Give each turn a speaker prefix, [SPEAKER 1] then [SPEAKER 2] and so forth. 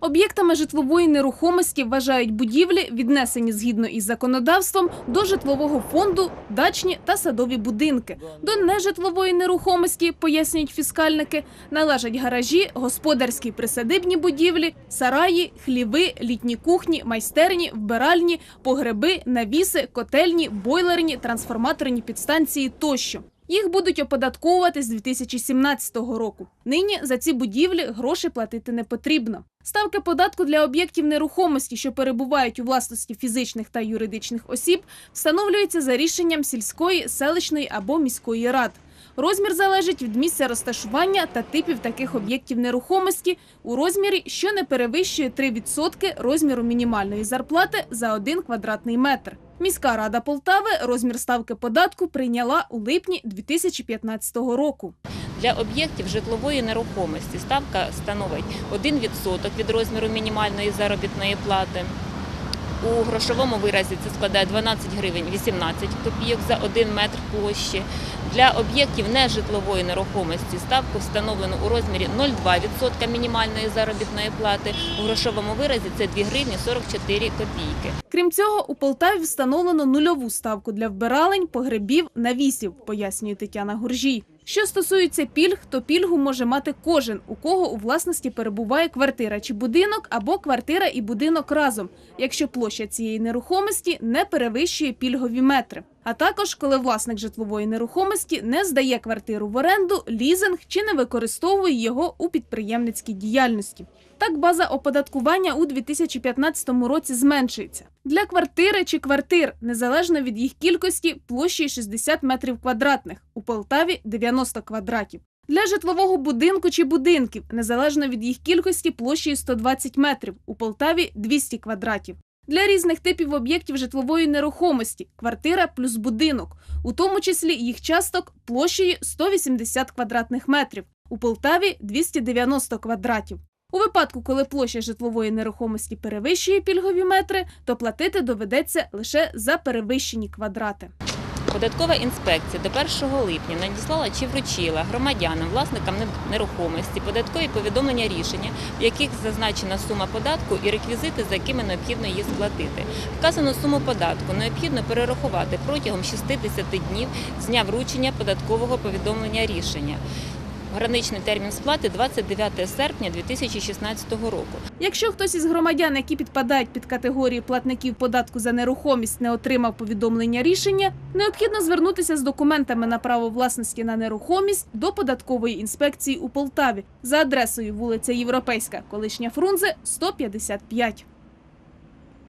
[SPEAKER 1] Об'єктами житлової нерухомості вважають будівлі, віднесені згідно із законодавством до житлового фонду, дачні та садові будинки. До нежитлової нерухомості, пояснюють фіскальники, належать гаражі, господарські присадибні будівлі, сараї, хліви, літні кухні, майстерні, вбиральні, погреби, навіси, котельні, бойлерні, трансформаторні підстанції тощо. Їх будуть оподатковувати з 2017 року. Нині за ці будівлі гроші платити не потрібно. Ставки податку для об'єктів нерухомості, що перебувають у власності фізичних та юридичних осіб, встановлюються за рішенням сільської, селищної або міської рад. Розмір залежить від місця розташування та типів таких об'єктів нерухомості у розмірі, що не перевищує 3% розміру мінімальної зарплати за 1 квадратний метр. Міська рада Полтави розмір ставки податку прийняла у липні 2015 року.
[SPEAKER 2] Для об'єктів житлової нерухомості ставка становить 1% від розміру мінімальної заробітної плати. У грошовому виразі це складає 12 гривень 18 копійок за 1 метр площі. Для об'єктів нежитлової нерухомості ставку встановлено у розмірі 0,2% мінімальної заробітної плати. У грошовому виразі це 2 гривні 44 копійки.
[SPEAKER 1] Крім цього, у Полтаві встановлено нульову ставку для вбиралень, погребів, навісів, пояснює Тетяна Гуржій. Що стосується пільг, то пільгу може мати кожен, у кого у власності перебуває квартира чи будинок або квартира і будинок разом, якщо площа цієї нерухомості не перевищує пільгові метри. А також коли власник житлової нерухомості не здає квартиру в оренду, лізинг чи не використовує його у підприємницькій діяльності. Так база оподаткування у 2015 році зменшується. Для квартири чи квартир, незалежно від їх кількості, площею 60 метрів квадратних, у Полтаві 90 квадратів. Для житлового будинку чи будинків, незалежно від їх кількості, площею 120 метрів, у Полтаві 200 квадратів. Для різних типів об'єктів житлової нерухомості квартира плюс будинок, у тому числі їх часток площею 180 квадратних метрів, у Полтаві 290 квадратів. У випадку, коли площа житлової нерухомості перевищує пільгові метри, то платити доведеться лише за перевищені квадрати.
[SPEAKER 2] Податкова інспекція до 1 липня надіслала чи вручила громадянам, власникам нерухомості податкові повідомлення рішення, в яких зазначена сума податку і реквізити, за якими необхідно її сплатити. Вказану суму податку необхідно перерахувати протягом 60 днів з дня вручення податкового повідомлення рішення. Граничний термін сплати 29 серпня 2016 року.
[SPEAKER 1] Якщо хтось із громадян, які підпадають під категорію платників податку за нерухомість, не отримав повідомлення рішення, необхідно звернутися з документами на право власності на нерухомість до податкової інспекції у Полтаві за адресою вулиця Європейська, колишня Фрунзе, 155.